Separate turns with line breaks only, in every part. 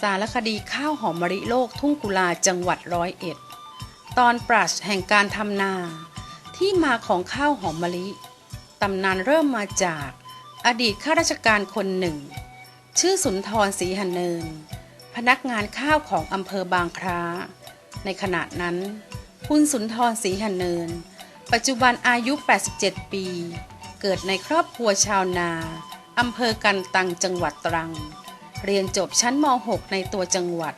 สารคดีข้าวหอมมะลิโลกทุ่งกุลาจังหวัดร้อยเอ็ด ตอนปราชแห่งการทำนา ที่มาของข้าวหอมมะลิตำนานเริ่มมาจากอดีตข้าราชการคนหนึ่ง ชื่อสุนทรศรีหันเนิน พนักงานข้าวของอำเภอบางคล้า ในขณะนั้น คุณสุนทรศรีหันเนิน ปัจจุบันอายุ 87 ปี เกิดในครอบครัวชาวนาอำเภอกันตังจังหวัดตรัง เรียนจบชั้นม .6 ในตัวจังหวัด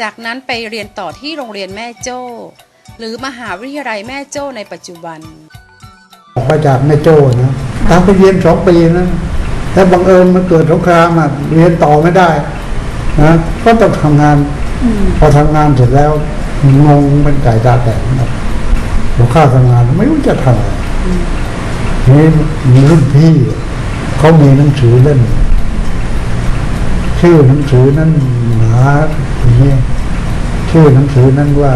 จากนั้นไปเรียนต่อที่โรงเรียนแม่โจ้ หรือมหาวิทยาลัยแม่โจ้ในปัจจุบัน
ออกมาจากแม่โจ้นะตามไปเรียนสองปีนะแล้วบังเอิญมันเกิดสงครามอะเรียนต่อไม่ได้นะก็ต้องทำงานพอทำงานเสร็จแล้วงงเป็นไก่ตาแตกนะผมเข้าทำงานไม่รู้จะทำอะไรทีนี้มีรุ่นพี่เขามีหนังสือเล่ม ชื่อหนังสือนั้นหนาอย่างนี้ชื่อหนังสือนั้นว่า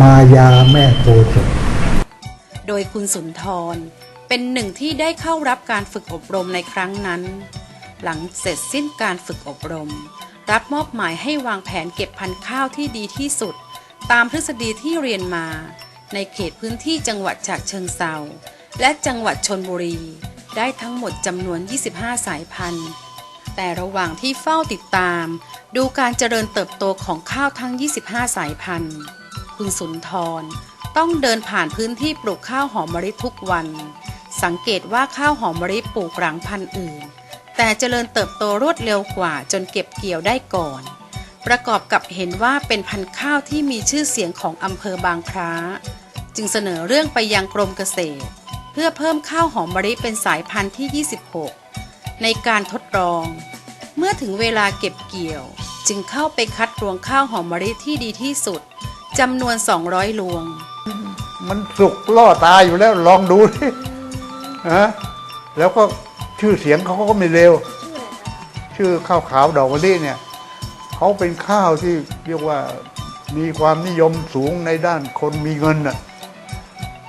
มายาแม่โพธิ์
โดยคุณสุนทรเป็นหนึ่งที่ได้เข้ารับการฝึกอบรมในครั้งนั้น หลังเสร็จสิ้นการฝึกอบรม รับมอบหมายให้วางแผนเก็บพันธุ์ข้าวที่ดีที่สุด ตามทฤษฎีที่เรียนมา ในเขตพื้นที่จังหวัดฉะเชิงเซาและจังหวัดชนบุรี ได้ทั้งหมดจำนวน 25 สายพันธุ์ แต่ระหว่างที่เฝ้าติดตาม ดูการเจริญเติบโตของข้าวทั้ง 25 สายพันธุ์ คุณสุนทร ต้องเดินผ่านพื้นที่ปลูกข้าวหอมมะลิทุกวัน สังเกตว่าข้าวหอมมะลิปลูกหลังพันธุ์อื่น แต่เจริญเติบโตรวดเร็วกว่าจนเก็บเกี่ยวได้ก่อน ประกอบกับเห็นว่าเป็นพันธุ์ข้าวที่มีชื่อเสียงของอำเภอบางคล้า จึงเสนอเรื่องไปยังกรมเกษตร เพื่อเพิ่มข้าวหอมมะลิเป็นสายพันธุ์ที่ 26 ในการทดลอง เมื่อถึงเวลาเก็บเกี่ยว จึงเข้าไปคัดรวงข้าวหอมมะลิที่ดีที่สุดจำนวน 200รวง
มันสุกล่อตาอยู่แล้วลองดูดิฮะแล้วก็ชื่อเสียงเขาก็ไม่เร็วชื่อข้าวขาวดอกมะลิเนี่ยเขาเป็นข้าวที่เรียกว่ามีความนิยมสูงในด้านคนมีเงินอะ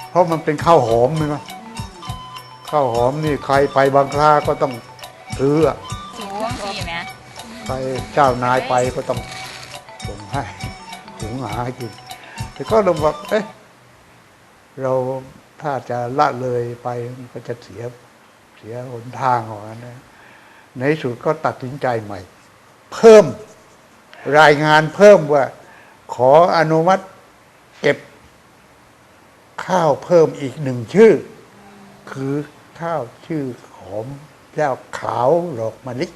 เพราะมันเป็นข้าวหอมใช่ไหมข้าวหอมนี่ใครไปบางคราก็ต้อง ซื้ออะ
สูงสี่ไหม
ใครเจ้านายไปก็ต้องส่งให้หุงหาให้กิน แต่ก็เราบอกเอ๊ะเราถ้าจะละเลยไปมันก็จะเสียเสียหนทางของมันนะในที่สุดก็ตัดสินใจใหม่ เพิ่มรายงานเพิ่มว่า ขออนุมัติเก็บข้าวเพิ่มอีกหนึ่งชื่อ คือข้าวชื่อหอม แล้วขาวหลอกมะลิ